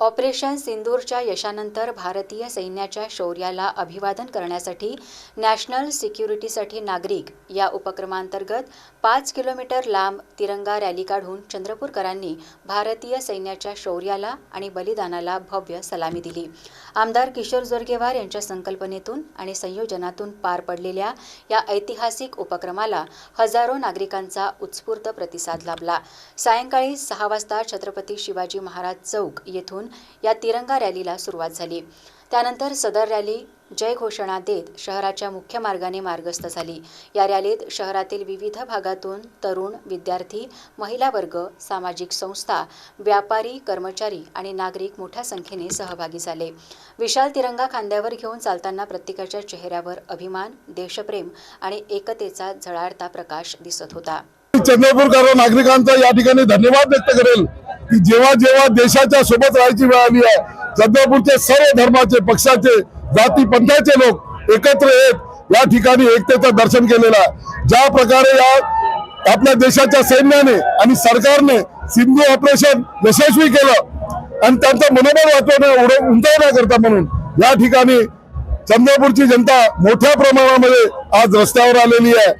Operation सिंदूरच्या यशानंतर भारतीय सैन्याच्या शौर्याला अभिवादन करण्यासाठी नॅशनल सिक्युरिटीसाठी नागरिक या उपक्रमांतर्गत पाच किलोमीटर लांब तिरंगा रॅली काढून चंद्रपूरकरांनी भारतीय सैन्याच्या शौर्याला आणि बलिदानाला भव्य सलामी दिली. आमदार किशोर जोरगेवार यांच्या संकल्पनेतून आणि संयोजनातून पार पडलेल्या या ऐतिहासिक उपक्रमाला हजारो नागरिकांचा उत्स्फूर्त प्रतिसाद लाभला. सायंकाळी सहा वाजता छत्रपती शिवाजी महाराज चौक येथून या तिरंगा रॅलीला सुरुवात झाली. त्यानंतर सदर रॅली जय घोषणा देत शहराच्या मुख्य मार्गाने मार्गस्थ झाली. या रॅलीत शहरातील विविध भागातून तरुण विद्यार्थी महिला वर्ग सामाजिक संस्था व्यापारी कर्मचारी आणि नागरिक मोठ्या संख्येने सहभागी झाले. विशाल तिरंगा खांद्यावर घेऊन चालताना प्रत्येकाच्या चेहऱ्यावर अभिमान देशप्रेम आणि एकतेचा झळाळता प्रकाश दिसत होता. चंद्रपूरकर नागरिकांचा या ठिकाणी धन्यवाद व्यक्त करेल. की जेव्हा जेव्हा देशाच्या सोबत राहायची वेळ आली आहे चंद्रपूरचे सर्व धर्माचे पक्षाचे जाती पंथाचे लोक एकत्र येत या ठिकाणी एकतेचं दर्शन केलेलं आहे. ज्या प्रकारे या आपल्या देशाच्या सैन्याने आणि सरकारने सिंधू ऑपरेशन यशस्वी केलं आणि त्यांचं मनोबल वाचवणं उंचावण्याकरता म्हणून या ठिकाणी चंद्रपूरची जनता मोठ्या प्रमाणामध्ये आज रस्त्यावर आलेली आहे.